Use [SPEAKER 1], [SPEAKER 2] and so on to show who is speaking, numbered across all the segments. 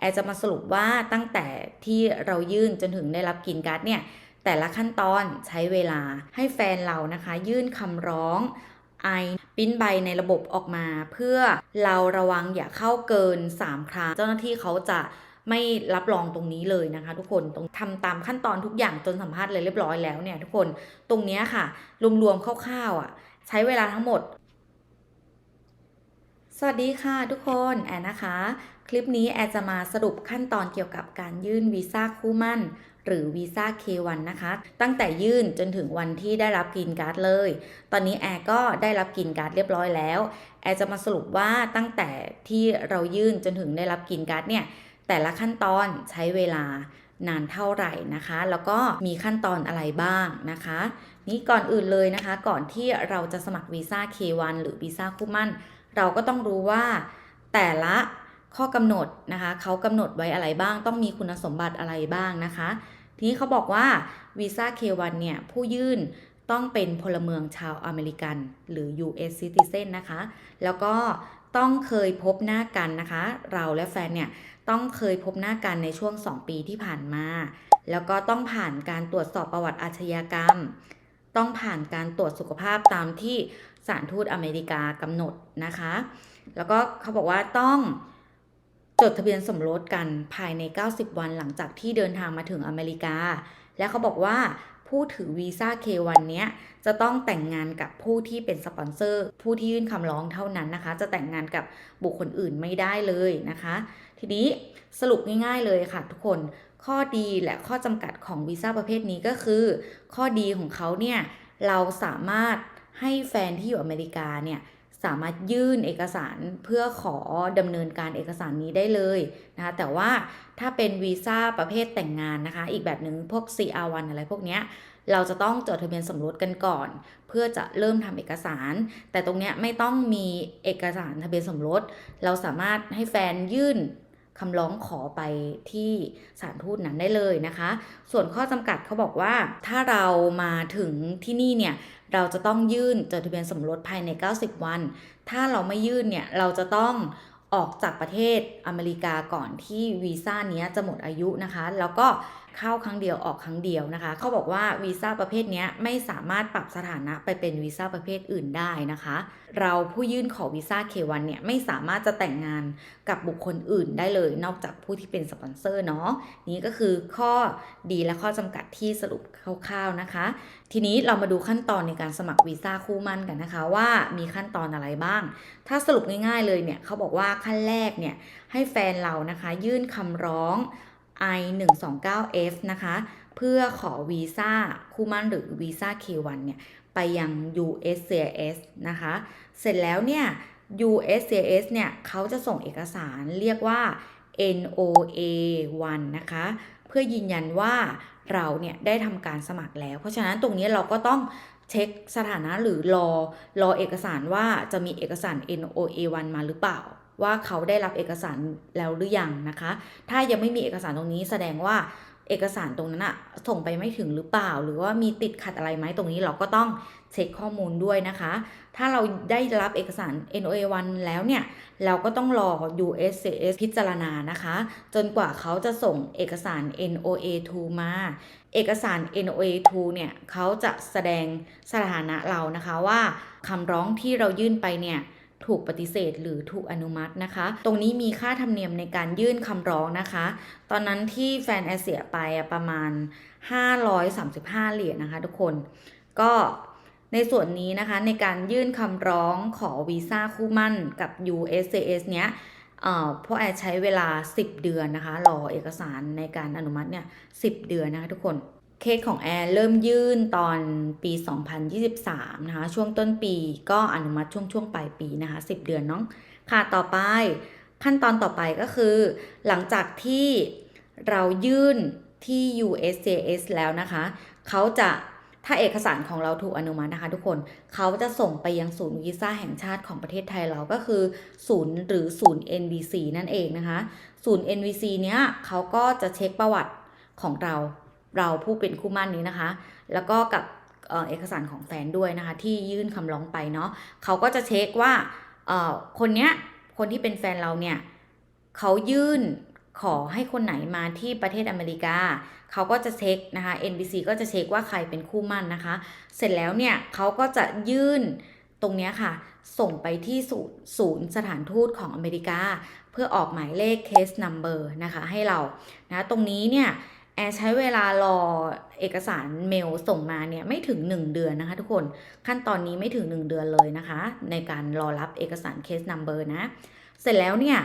[SPEAKER 1] แอร์จะมาสรุปว่าตั้งแต่ที่เรายื่นจนถึงได้รับกรีนการ์ดเนี่ย แต่ละขั้นตอนใช้เวลาให้แฟนเรานะคะ ยื่นคำร้องไอปิ้นใบในระบบออกมา เพื่อเราระวังอย่าเข้าเกิน 3 ครั้ง เจ้าหน้าที่เขาจะไม่รับรองตรงนี้เลยนะคะ ทุกคนต้องทำตามขั้นตอนทุกอย่างจนสัมภาษณ์เลยเรียบร้อยแล้วเนี่ยทุกคนตรงนี้ค่ะ รวมๆคร่าวๆอะ ใช้เวลาทั้งหมด สวัสดีค่ะทุกคนแอนนะคะ คลิปนี้แอจะมาสรุปขั้นตอนเกี่ยวกับการยื่นวีซ่าคู่มั่น หรือวีซ่า K1 นะคะ ตั้งแต่ยื่นจนถึงวันที่ได้รับกรีนการ์ดเลย ตอนนี้แอก็ได้รับกรีนการ์ดเรียบร้อยแล้ว แอจะมาสรุปว่าตั้งแต่ที่เรายื่นจนถึงได้รับกรีนการ์ดเนี่ย แต่ละขั้นตอนใช้เวลานานเท่าไหร่นะคะ แล้วก็มีขั้นตอนอะไรบ้างนะคะ นี่ก่อนอื่นเลยนะคะ ก่อนที่เราจะสมัครวีซ่า K1 หรือวีซ่าคู่มั่น เราก็ต้องรู้ว่าแต่ละ ข้อกำหนดนะคะเขากำหนดไว้อะไรบ้าง ต้องมีคุณสมบัติอะไรบ้างนะคะ ทีนี้เขาบอกว่าวีซ่า K1 เนี่ย ผู้ยื่นต้องเป็นพลเมืองชาวอเมริกัน หรือ US citizen นะคะ แล้วก็ต้องเคยพบหน้ากันนะคะ เราและแฟนเนี่ย ต้องเคยพบหน้ากันในช่วง 2 ปีที่ผ่านมา แล้วก็ต้องผ่านการตรวจสอบประวัติอาชญากรรม ต้องผ่านการตรวจสุขภาพตามที่สถานทูตอเมริกากำหนดนะคะ แล้วก็เขาบอกว่าต้อง จดทะเบียนสมรสกันภายใน 90 วันหลังจากที่เดินทางมาถึงอเมริกา และเขาบอกว่าผู้ถือวีซ่า K1 เนี้ยจะต้องแต่งงานกับผู้ที่เป็นสปอนเซอร์ ผู้ที่ยื่นคำร้องเท่านั้นนะคะ จะแต่งงานกับบุคคลอื่นไม่ได้เลยนะคะ ทีนี้สรุปง่ายๆเลยค่ะทุกคนข้อดีและข้อจำกัดของวีซ่าประเภทนี้ก็คือ ข้อดีของเขาเนี่ยเราสามารถให้แฟนที่อยู่อเมริกาเนี่ย สามารถยื่นเอกสารเพื่อขอดำเนินการเอกสารนี้ได้เลยนะคะแต่ว่าถ้าเป็นวีซ่าประเภทแต่งงานนะคะ อีกแบบหนึ่งพวก CR1 อะไรพวกเนี้ยเราจะต้องจดทะเบียนสมรสกันก่อน เพื่อจะเริ่มทำเอกสาร แต่ตรงเนี้ยไม่ต้องมีเอกสารทะเบียนสมรส เราสามารถให้แฟนยื่น คำร้องขอไปที่สถานทูตนั้นได้เลยนะคะ ส่วนข้อจำกัดเขาบอกว่าถ้าเรามาถึงที่นี่เนี่ยเราจะต้องยื่นจดทะเบียนสมรสภายใน 90 วัน ถ้าเราไม่ยื่นเนี่ยเราจะต้องออกจากประเทศอเมริกาก่อนที่วีซ่าเนี้ยจะหมดอายุนะคะ แล้วก็ เข้าครั้งเดียวออกครั้งเดียวนะคะ เขาบอกว่าวีซ่าประเภทนี้ไม่สามารถปรับสถานะไปเป็นวีซ่าประเภทอื่นได้นะคะ เราผู้ยื่นขอวีซ่า K1 เนี่ยไม่สามารถจะแต่งงานกับบุคคลอื่นได้เลย นอกจากผู้ที่เป็นสปอนเซอร์เนาะนี่ก็คือข้อดีและข้อจำกัดที่สรุปคร่าวๆนะคะ ทีนี้เรามาดูขั้นตอนในการสมัครวีซ่าคู่มั่นกันนะคะว่ามีขั้นตอนอะไรบ้าง ถ้าสรุปง่ายๆเลยเนี่ยเขาบอกว่าขั้นแรกเนี่ยให้แฟนเรานะคะ ยื่นคำร้อง I 1 2 9 F นะคะ เพื่อขอวีซ่าคู่มั่นหรือวีซ่า K1 เนี่ย ไปยัง USCIS นะคะ เสร็จแล้วเนี่ย USCIS เนี่ยเขาจะส่งเอกสารเรียกว่า NOA 1นะคะ เพื่อยืนยันว่าเราเนี่ยได้ทำการสมัครแล้ว เพราะฉะนั้นตรงนี้เราก็ต้องเช็คสถานะหรือรอรอเอกสารว่าจะมีเอกสาร NOA 1มาหรือเปล่า ว่าเขาได้รับเอกสารแล้วหรือยังนะคะ ถ้ายังไม่มีเอกสารตรงนี้แสดงว่าเอกสารตรงนั้นอะส่งไปไม่ถึงหรือเปล่า หรือว่ามีติดขัดอะไรไหมตรงนี้เราก็ต้องเช็คข้อมูลด้วยนะคะ ถ้าเราได้รับเอกสาร NOA 1 แล้วเนี่ย เราก็ต้องรอ USCIS พิจารณานะคะ จนกว่าเขาจะส่งเอกสาร NOA 2 มา เอกสาร NOA 2 เนี่ยเขาจะแสดงสถานะเรานะคะว่าคำร้องที่เรายื่นไปเนี่ย ถูกปฏิเสธหรือถูกอนุมัตินะคะ ตรงนี้มีค่าธรรมเนียมในการยื่นคำร้องนะคะ ตอนนั้นที่แฟนแอร์เสียไปประมาณ 535 เหรียญนะคะทุกคน ก็ในส่วนนี้นะคะในการยื่นคำร้องขอวีซ่าคู่มั่นกับ USCIS เนี้ยเอ่อพวกแอร์ใช้เวลา 10 เดือนนะคะ รอเอกสารในการอนุมัติเนี่ย10 เดือนนะคะทุกคน เคสของแอร์เริ่มยื่นตอนปี 2023 นะคะ ช่วงต้นปีก็อนุมัติช่วงช่วงปลายปีนะคะ 10 เดือนเนาะค่ะต่อไปขั้นตอนต่อไปก็คือ หลังจากที่เรายื่นที่ USCIS แล้วนะคะ เขาจะถ้าเอกสารของเราถูกอนุมัตินะคะทุกคนเขาจะส่งไปยังศูนย์วีซ่าแห่งชาติของประเทศไทยเราก็คือศูนย์หรือศูนย์ NVC นั่นเองนะคะ ศูนย์ NVC เนี้ยเขาก็จะเช็คประวัติของเรา เราผู้เป็นคู่มั่นนี้นะคะ แล้วก็กับเอเอกสารของแฟนด้วยนะคะ ที่ยื่นคำร้องไปเนาะเขาก็จะเช็คว่าคนเนี้ยคนที่เป็นแฟนเราเนี่ยเขายื่นขอให้คนไหนมาที่ประเทศอเมริกา เขาก็จะเช็คนะคะ NBC ก็จะเช็คว่าใครเป็นคู่มั่นนะคะ เสร็จแล้วเนี่ยเขาก็จะยื่นตรงเนี้ยค่ะ ส่งไปที่ศูนย์ศูนย์สถานทูตของอเมริกา เพื่อออกหมายเลข case number นะคะให้เรานะตรงนี้เนี่ย แอร์ใช้เวลารอเอกสารเมลส่งมาเนี่ยไม่ถึง 1 เดือนนะคะทุกคนขั้นตอนนี้ไม่ถึง 1 เดือนเลยนะคะ ในการรอรับเอกสาร case number นะ เสร็จแล้วเนี่ย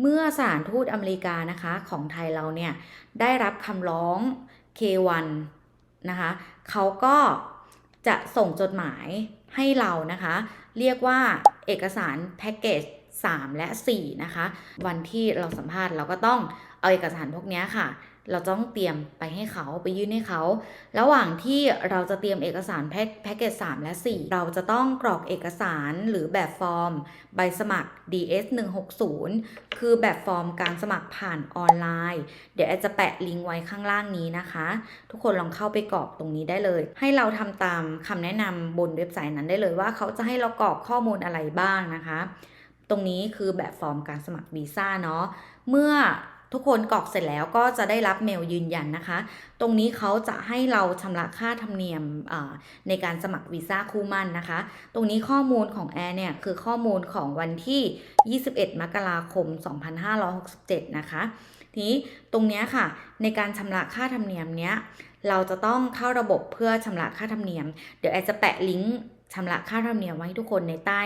[SPEAKER 1] เมื่อสานทูตอเมริกานะคะของไทยเราเนี่ยได้รับคำร้อง K1 นะคะเขาก็จะส่งจดหมายให้เรานะคะ เรียกว่าเอกสารแพ็กเกจ3 และ 4 นะคะ วันที่เราสัมภาษณ์เราก็ต้องเอาเอกสารพวกนี้ค่ะ เราต้องเตรียมไปให้เขาไปยื่นให้เขา ระหว่างที่เราจะเตรียมเอกสารแพ็คแพ็กเกจ3และ 4 เราจะต้องกรอกเอกสารหรือแบบฟอร์ม ใบสมัคร DS 160คือแบบฟอร์มการสมัครผ่านออนไลน์ เดี๋ยวแอดจะแปะลิงก์ไว้ข้างล่างนี้นะคะ ทุกคนลองเข้าไปกรอกตรงนี้ได้เลย ให้เราทำตามคำแนะนำบนเว็บไซต์นั้นได้เลยว่าเขาจะให้เรากรอกข้อมูลอะไรบ้างนะคะ ตรงนี้คือแบบฟอร์มการสมัครวีซ่าเนาะเมื่อ ทุกคนกรอกเสร็จแล้วก็จะได้รับเมลยืนยันนะคะ ตรงนี้เขาจะให้เราชำระค่าธรรมเนียมในการสมัครวีซ่าคู่มั่นนะคะ ตรงนี้ข้อมูลของแอร์เนี่ยคือข้อมูลของวันที่ 21 มกราคม 2567 นะคะ ทีนี้ตรงนี้ค่ะในการชำระค่าธรรมเนียมเนี้ยเราจะต้องเข้าระบบเพื่อชำระค่าธรรมเนียม เดี๋ยวแอร์จะแปะลิงก์ ชำระค่าธรรมเนียมไว้ให้ทุกคนในใต้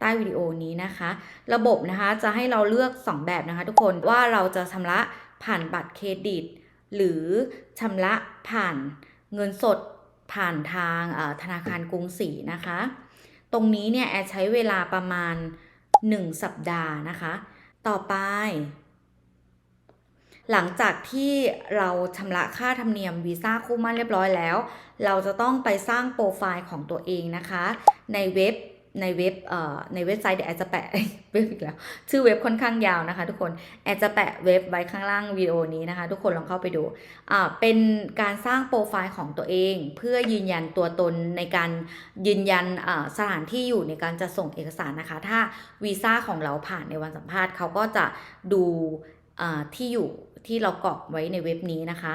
[SPEAKER 1] ใต้วิดีโอนี้นะคะ ระบบนะคะจะให้เราเลือก 2 แบบนะคะ ทุกคนว่าเราจะชำระผ่านบัตรเครดิต หรือชำระผ่านเงินสดผ่านทางธนาคารกรุงศรีนะคะ ตรงนี้เนี่ยแอใช้เวลาประมาณ 1 สัปดาห์นะคะ ต่อไป หลังจากที่เราชำระค่าธรรมเนียมวีซ่าคู่มั่นเรียบร้อยแล้ว เราจะต้องไปสร้างโปรไฟล์ของตัวเองนะคะ ในเว็บในเว็บเอ่อในเว็บไซต์เดี๋ยวแอดจะแปะเว็บอีกแล้ว ชื่อเว็บค่อนข้างยาวนะคะ ทุกคนแอดจะแปะเว็บไว้ข้างล่างวิดีโอนี้นะคะ ทุกคนลองเข้าไปดูอ่าเป็นการสร้างโปรไฟล์ของตัวเอง เพื่อยืนยันตัวตนในการยืนยันอ่าสถานที่อยู่ในการจะส่งเอกสารนะคะ ถ้าวีซ่าของเราผ่านในวันสัมภาษณ์เขาก็จะดูอ่าที่อยู่ ที่เรากรอกไว้ในเว็บนี้นะคะ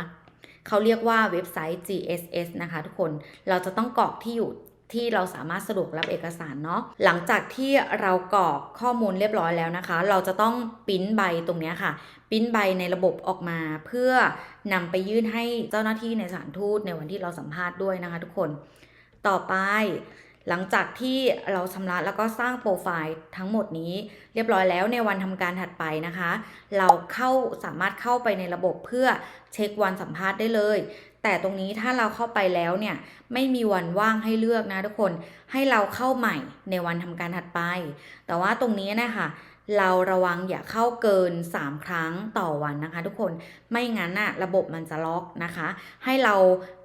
[SPEAKER 1] เขาเรียกว่าเว็บไซต์ GSS นะคะทุกคน เราจะต้องกรอกที่อยู่ที่เราสามารถสะดวกรับเอกสารเนาะ หลังจากที่เรากรอกข้อมูลเรียบร้อยแล้วนะคะ เราจะต้องปิ้นใบตรงนี้ค่ะ ปิ้นใบในระบบออกมา เพื่อนำไปยื่นให้เจ้าหน้าที่ในสถานทูตในวันที่เราสัมภาษณ์ด้วยนะคะ ทุกคน ต่อไป หลังจากที่เราชำระแล้วก็สร้างโปรไฟล์ทั้งหมดนี้ เรียบร้อยแล้วในวันทำการถัดไปนะคะ เราเข้าสามารถเข้าไปในระบบเพื่อเช็ควันสัมภาษณ์ได้เลย แต่ตรงนี้ถ้าเราเข้าไปแล้วเนี่ยไม่มีวันว่างให้เลือกนะทุกคนให้เราเข้าใหม่ในวันทำการถัดไป แต่ว่าตรงนี้นะคะเราระวังอย่าเข้าเกิน 3 ครั้งต่อวันนะคะ ทุกคนไม่งั้นน่ะระบบมันจะล็อกนะคะ ให้เรา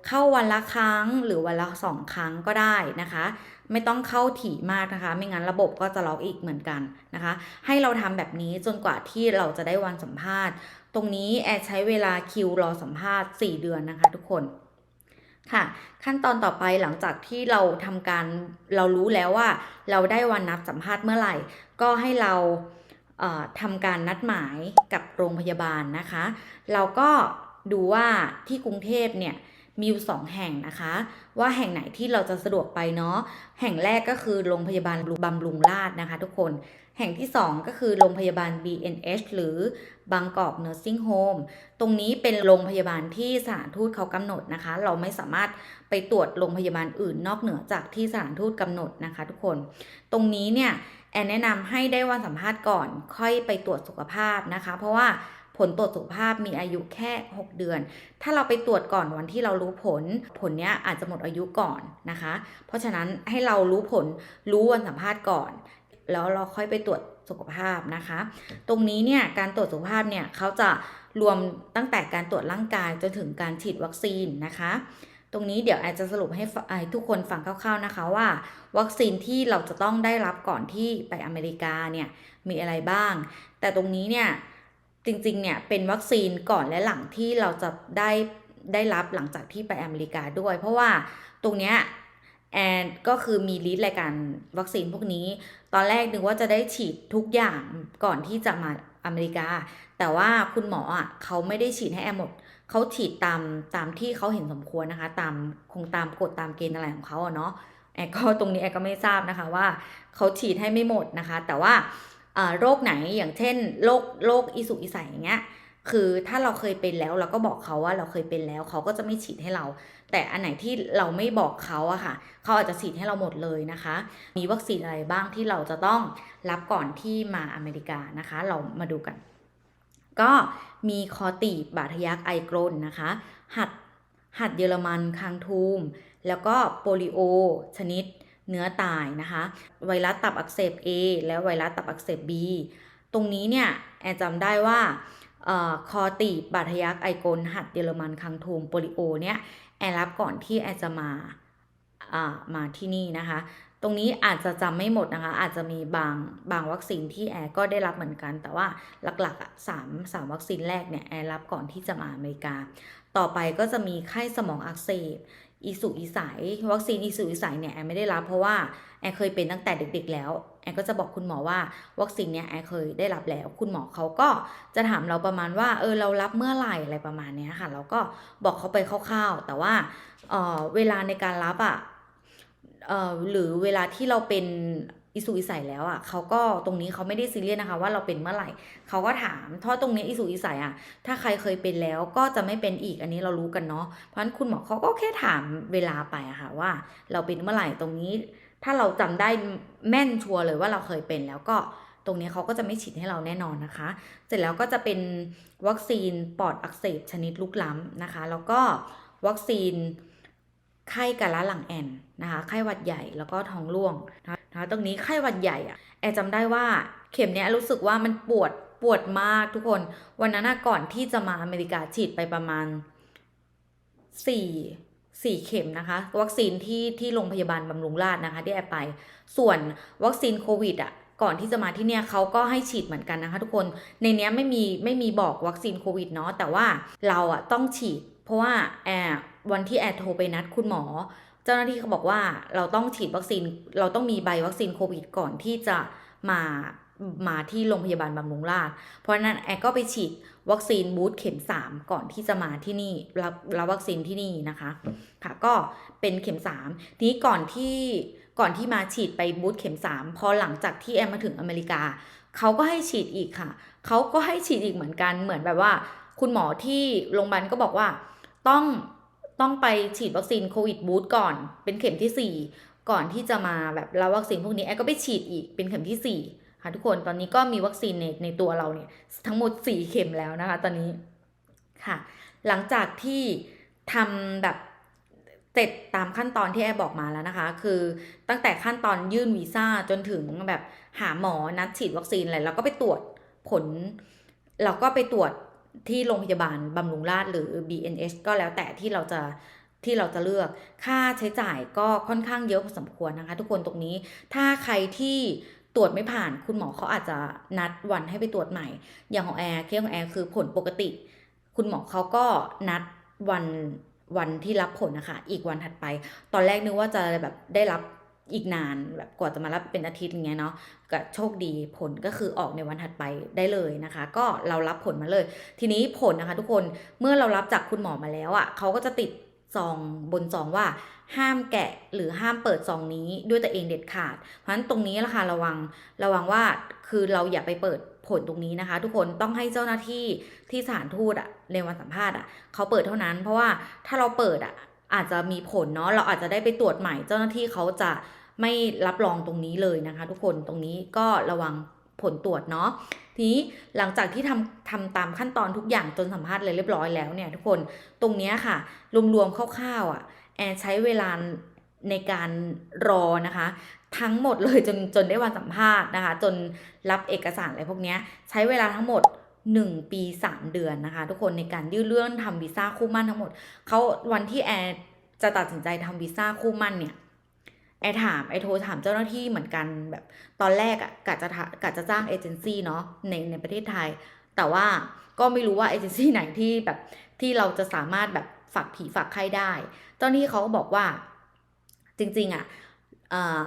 [SPEAKER 1] เข้าวันละครั้งหรือวันละสองครั้งก็ได้นะคะ ไม่ต้องเข้าถี่มากนะคะ ไม่งั้นระบบก็จะล็อกอีกเหมือนกันนะคะ ให้เราทำแบบนี้จนกว่าที่เราจะได้วันสัมภาษณ์ ตรงนี้แอร์ใช้เวลาคิวรอสัมภาษณ์ 4 เดือนนะคะทุกคนค่ะขั้นตอนต่อไปหลังจากที่เราทำการเรารู้แล้วว่า เราได้วันนัดสัมภาษณ์เมื่อไหร่ ก็ให้เราเทำการนัดหมายกับโรงพยาบาลนะคะ เราก็ดูว่าที่กรุงเทพเนี่ย มีอยู่สองแห่งนะคะ ว่าแห่งไหนที่เราจะสะดวกไปเนาะแห่งแรกก็คือโรงพยาบาลบำรุงราษฎร์นะคะ ทุกคนแห่งที่ 2 ก็คือโรงพยาบาล BNH หรือบางกอก Nursing Home ตรงนี้เป็นโรงพยาบาลที่สถานทูตเขากำหนดนะคะ เราไม่สามารถไปตรวจโรงพยาบาลอื่นนอกเหนือจากที่สถานทูตกำหนดนะคะ ทุกคน ตรงนี้เนี่ยแอนแนะนำให้ได้วันสัมภาษณ์ก่อนค่อยไปตรวจสุขภาพนะคะ เพราะว่า ผลตรวจสุขภาพมีอายุแค่ 6 เดือน ถ้าเราไปตรวจก่อนวันที่เรารู้ผล ผลเนี้ยอาจจะหมดอายุก่อนนะคะ เพราะฉะนั้นให้เรารู้ผลรู้วันสัมภาษณ์ก่อน แล้วเราค่อยไปตรวจสุขภาพนะคะ ตรงนี้เนี่ยการตรวจสุขภาพเนี่ยเขาจะรวมตั้งแต่การตรวจร่างกายจนถึงการฉีดวัคซีนนะคะตรงนี้เดี๋ยวอาจจะสรุปให้ทุกคนฟังคร่าวๆนะคะว่า วัคซีนที่เราจะต้องได้รับก่อนที่ไปอเมริกาเนี่ยมีอะไรบ้าง แต่ตรงนี้เนี่ย จริงๆเนี่ยเป็นวัคซีนก่อนและหลังที่เราจะได้ได้รับหลังจากที่ไปอเมริกาด้วย เพราะว่าตรงเนี้ยแอนก็คือมีลิสต์รายการวัคซีนพวกนี้ ตอนแรกนึกว่าจะได้ฉีดทุกอย่างก่อนที่จะมาอเมริกา แต่ว่าคุณหมออะเขาไม่ได้ฉีดให้แอร์หมดเขาฉีดตามตามที่เขาเห็นสมควรนะคะ ตามคงตามกฎตามเกณฑ์อะไรของเขาอะเนาะแอร์ก็ตรงนี้แอร์ก็ไม่ทราบนะคะว่าเขาฉีดให้ไม่หมดนะคะ แต่ว่า โรคไหนอย่างเช่นโรคโรคอีสุกอีใสอย่างเงี้ยคือถ้าเราเคยเป็นแล้วเราก็บอกเขาว่าเราเคยเป็นแล้วเขาก็จะไม่ฉีดให้เรา แต่อันไหนที่เราไม่บอกเขาอะค่ะ เขาอาจจะฉีดให้เราหมดเลยนะคะ มีวัคซีนอะไรบ้างที่เราจะต้องรับก่อนที่มาอเมริกานะคะ เรามาดูกัน ก็มีคอตีบบาดทะยักไอกรนนะคะ หัดหัดเยอรมันคางทูม แล้วก็โปลิโอ ชนิด เนื้อตายนะคะ ไวรัสตับอักเสบ A และไวรัสตับอักเสบ B ตรงนี้เนี่ยแอนจำได้ว่าออคอตีบบาดทะยักไอโกลหัดเยอรมันคังทูมโปลิโอเนี่ยแอนรับก่อนที่แอนจะมามาที่นี่นะคะ ตรงนี้อาจจะจำไม่หมดนะคะ อาจจะมีบางบางวัคซีนที่แอร์ก็ได้รับเหมือนกัน แต่ว่าหลักๆอะสามสามวัคซีนแรกเนี่ยแอร์รับก่อนที่จะมาอเมริกา ต่อไปก็จะมีไข้สมองอักเสบ อีสุอีใสวัคซีนอีสุอีใสเนี่ยแอนไม่ได้รับเพราะว่าแอนเคยเป็นตั้งแต่เด็กๆแล้วแอนก็จะบอกคุณหมอว่าวัคซีนเนี่ยแอนเคยได้รับแล้ว คุณหมอเขาก็จะถามเราประมาณว่าเออเรารับเมื่อไหร่อะไรประมาณเนี้ยค่ะเราก็บอกเขาไปคร่าวๆ แต่ว่าเออเวลาในการรับอะเออหรือเวลาที่เราเป็น อิสุอิสัยแล้วอะเขาก็ตรงนี้เขาไม่ได้ซีเรียสนะคะ ว่าเราเป็นเมื่อไหร่เขาก็ถามเพราะตรงนี้อิสุอิสัยอะ ถ้าใครเคยเป็นแล้วก็จะไม่เป็นอีกอันนี้เรารู้กันเนาะเพราะฉะนั้นคุณหมอเขาก็แค่ถามเวลาไปอะค่ะว่า เราเป็นเมื่อไหร่ตรงนี้ ถ้าเราจำได้แม่นชัวร์เลยว่าเราเคยเป็นแล้วก็ตรงนี้เขาก็จะไม่ฉีดให้เราแน่นอนนะคะ เสร็จแล้วก็จะเป็นวัคซีนปอดอักเสบชนิดลุกล้ำนะคะ แล้วก็วัคซีนไข้กาฬหลังแอนนะคะ ไข้หวัดใหญ่แล้วก็ท้องร่วงนะคะ ตรงนี้ไข้หวัดใหญ่อะแอร์จำได้ว่าเข็มเนี้ยรู้สึกว่ามันปวดปวดมากทุกคน วันนั้นก่อนที่จะมาอเมริกาฉีดไปประมาณสี่สี่เข็มนะคะ วัคซีนที่ที่โรงพยาบาลบำรุงราษฎร์นะคะที่แอร์ไป ส่วนวัคซีนโควิดอะก่อนที่จะมาที่เนี่ยเขาก็ให้ฉีดเหมือนกันนะคะ ทุกคนในเนี้ยไม่มีไม่มีบอกวัคซีนโควิดเนาะแต่ว่าเราอะต้องฉีด เพราะว่าแอร์วันที่แอร์โทรไปนัดคุณหมอ เจ้าหน้าที่เขาบอกว่าเราต้องฉีดวัคซีน เราต้องมีใบวัคซีนโควิดก่อนที่จะมามาที่โรงพยาบาลบำรุงราษฎร์เพราะนั้นแอก็ไปฉีดวัคซีนบูสต์เข็ม 3 ก่อนที่จะมาที่นี่รับรับวัคซีนที่นี่นะคะ ค่ะก็เป็นเข็ม 3 ทีนี้ก่อนที่ก่อนที่มาฉีดไปบูสต์เข็ม 3 พอหลังจากที่แอร์มาถึงอเมริกา เขาก็ให้ฉีดอีกค่ะ เขาก็ให้ฉีดอีกเหมือนกันเหมือนแบบว่า คุณหมอที่โรงพยาบาลก็บอกว่าต้อง ต้องไปฉีดวัคซีนโควิดบูสต์ก่อน เป็นเข็มที่ 4 ก่อนที่จะมาแบบรับวัคซีนพวกนี้แอร์ก็ไปฉีดอีกเป็นเข็มที่ 4 ค่ะทุกคนตอนนี้ก็มีวัคซีนในในตัวเราเนี่ยทั้งหมด 4 เข็มแล้วนะคะ ตอนนี้ค่ะ หลังจากที่ทำแบบเสร็จตามขั้นตอนที่แอร์บอกมาแล้วนะคะ คือตั้งแต่ขั้นตอนยื่นวีซ่าจนถึงแบบหาหมอนัดฉีดวัคซีนอะไรเราก็ไปตรวจผล เราก็ไปตรวจ ที่โรงพยาบาลบำรุงราษฎร์หรือ BNH ก็แล้วแต่ที่เราจะที่เราจะเลือก ค่าใช้จ่ายก็ค่อนข้างเยอะพอสมควรนะคะ ทุกคนตรงนี้ ถ้าใครที่ตรวจไม่ผ่านคุณหมอเขาอาจจะนัดวันให้ไปตรวจใหม่ อย่างของแอร์เคสของแอร์คือผลปกติ คุณหมอเขาก็นัดวันวันที่รับผลนะคะ อีกวันถัดไป ตอนแรกนึกว่าจะแบบได้รับ อีกนานแบบกว่าจะมารับเป็นอาทิตย์อย่างเงี้ยเนาะก็โชคดีผลก็คือออกในวันถัดไปได้เลยนะคะ ก็เรารับผลมาเลย ทีนี้ผลนะคะทุกคนเมื่อเรารับจากคุณหมอมาแล้วอะ่ะเขาก็จะติดซองบนซองว่าห้ามแกะหรือห้ามเปิดซองนี้ด้วยตัวเองเด็ดขาด เพราะฉะนั้นตรงนี้ละค่ะระวังระวังว่าคือเราอย่าไปเปิดผลตรงนี้นะคะ ทุกคนต้องให้เจ้าหน้าที่ที่สถานทูตอะในวันสัมภาษณ์อะเขาเปิดเท่านั้น เพราะว่าถ้าเราเปิดอะ อาจจะมีผลเนาะเราอาจจะได้ไปตรวจใหม่ เจ้าหน้าที่เขาจะไม่รับรองตรงนี้เลยนะคะ ทุกคนตรงนี้ก็ระวังผลตรวจเนาะทีนี้หลังจากที่ทำทำตามขั้นตอนทุกอย่างจนสัมภาษณ์เลยเรียบร้อยแล้วเนี่ยทุกคนตรงนี้ค่ะ รวมๆคร่าวๆอะแอนใช้เวลาในการรอนะคะ ทั้งหมดเลยจนจนได้วันสัมภาษณ์นะคะ จนรับเอกสารอะไรพวกนี้ใช้เวลาทั้งหมด 1 ปี 3 เดือนนะคะ ทุกคนในการยื่นเรื่องทำวีซ่าคู่มั่นทั้งหมดเขาวันที่แอนจะตัดสินใจทำวีซ่าคู่มั่นเนี่ยไอร์ถามไอโทรถามเจ้าหน้าที่เหมือนกันแบบตอนแรกอะกะจะกะจะจ้างเอเจนซี่เนาะในในประเทศไทย แต่ว่าก็ไม่รู้ว่าเอเจนซี่ไหนที่แบบที่เราจะสามารถแบบฝากผีฝากไข้ได้ เจ้าหน้าที่เขาก็บอกว่าจริงๆอะเอ่อ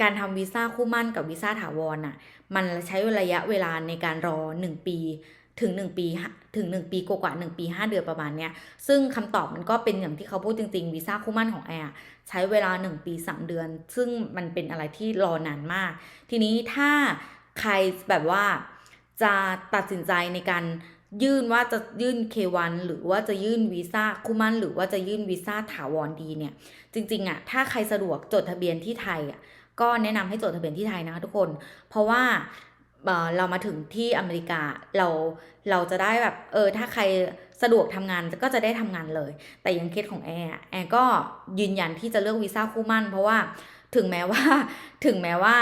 [SPEAKER 1] การทำวีซ่าคู่มั่นกับวีซ่าถาวรน่ะ มันใช้ระยะเวลาในการรอ 1 ปีถึง 1 ปีถึง 1 ปีกว่าๆ1ปี 5 เดือนประมาณเนี้ย ซึ่งคำตอบมันก็เป็นอย่างที่เขาพูดจริงๆวีซ่าคู่มั่นของแอร์ใช้เวลา 1 ปี 3 เดือน ซึ่งมันเป็นอะไรที่รอนานมาก ทีนี้ถ้าใครแบบว่าจะตัดสินใจในการยื่นว่าจะยื่น K1 หรือว่าจะยื่นวีซ่าคู่มั่นหรือว่าจะยื่นวีซ่าถาวรดีเนี่ย จริงๆอะถ้าใครสะดวกจดทะเบียนที่ไทยอะ ก็แนะนำให้จดทะเบียนที่ไทยนะคะทุกคน เพราะว่าเอ่อเรามาถึงที่อเมริกาเราเราจะได้แบบเออถ้าใครสะดวกทำงานก็จะได้ทำงานเลย แต่ยังเคสของแอร์อะแอร์ก็ยืนยันที่จะเลือกวีซ่าคู่มั่น เพราะว่าถึงแม้ว่าถึงแม้ว่า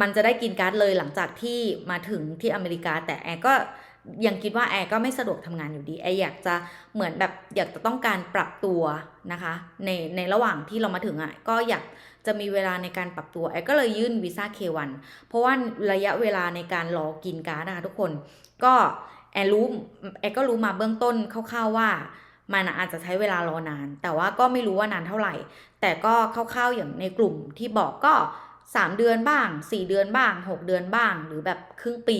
[SPEAKER 1] มันจะได้กินการ์ดเลยหลังจากที่มาถึงที่อเมริกา แต่แอร์ก็ ยังคิดว่าแอร์ก็ไม่สะดวกทำงานอยู่ดีแอร์อยากจะเหมือนแบบอยากจะต้องการปรับตัวนะคะในในระหว่างที่เรามาถึงอะก็อยากจะมีเวลาในการปรับตัวแอร์ก็เลยยื่นวีซ่า K1 เพราะว่าระยะเวลาในการรอกินการ์ดนะคะทุกคนก็แอร์รู้แอร์ก็รู้มาเบื้องต้นคร่าวๆว่ามันอาจจะใช้เวลารอนาน แต่ว่าก็ไม่รู้ว่านานเท่าไหร่ แต่ก็คร่าวๆอย่างในกลุ่มที่บอกก็ 3เดือนบ้าง4เดือนบ้าง6เดือนบ้าง หรือแบบครึ่งปี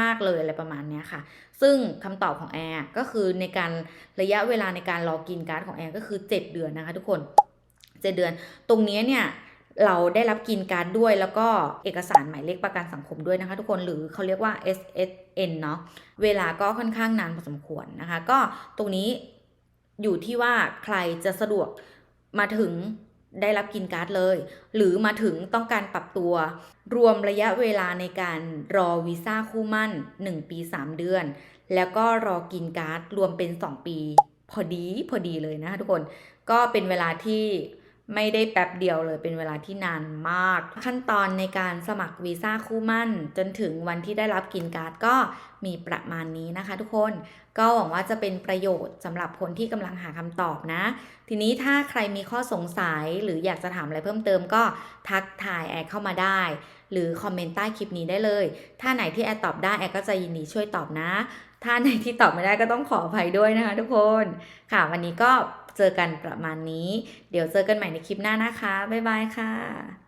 [SPEAKER 1] มาก ๆเลยอะไรประมาณเนี้ยค่ะ ซึ่งคำตอบของแอร์ก็คือในการระยะเวลาในการรอกินการ์ดของแอร์ก็คือ7เดือนนะคะทุกคน7เดือน ตรงนี้เนี่ยเราได้รับกินการ์ดด้วยแล้วก็เอกสารหมายเลขประกันสังคมด้วยนะคะทุกคนหรือเขาเรียกว่า SSN เนาะเวลาก็ค่อนข้างนานพอสมควรนะคะ ก็ตรงนี้อยู่ที่ว่าใครจะสะดวกมาถึง ได้รับกินการ์ดเลย หรือมาถึงต้องการปรับตัว รวมระยะเวลาในการรอวีซ่าคู่มั่น 1 ปี 3 เดือน แล้วก็รอกินการ์ดรวมเป็น 2 ปี พอดีพอดีเลยนะคะทุกคน ก็เป็นเวลาที่ ไม่ได้แป๊บเดียวเลยเป็นเวลาที่นานมาก ขั้นตอนในการสมัครวีซ่าคู่มั่น จนถึงวันที่ได้รับกินการ์ดก็มีประมาณนี้นะคะทุกคนก็หวังว่าจะเป็นประโยชน์สำหรับคนที่กำลังหาคำตอบนะ ทีนี้ถ้าใครมีข้อสงสัยหรืออยากจะถามอะไรเพิ่มเติมก็ทักทายแอดเข้ามาได้ หรือคอมเมนต์ใต้คลิปนี้ได้เลย ถ้าไหนที่แอดตอบได้แอดก็จะยินดีช่วยตอบนะ ถ้าไหนที่ตอบไม่ได้ก็ต้องขออภัยด้วยนะคะทุกคน ค่ะวันนี้ก็ เจอกันประมาณนี้ เดี๋ยวเจอกันใหม่ในคลิปหน้านะคะ บ๊ายบายค่ะ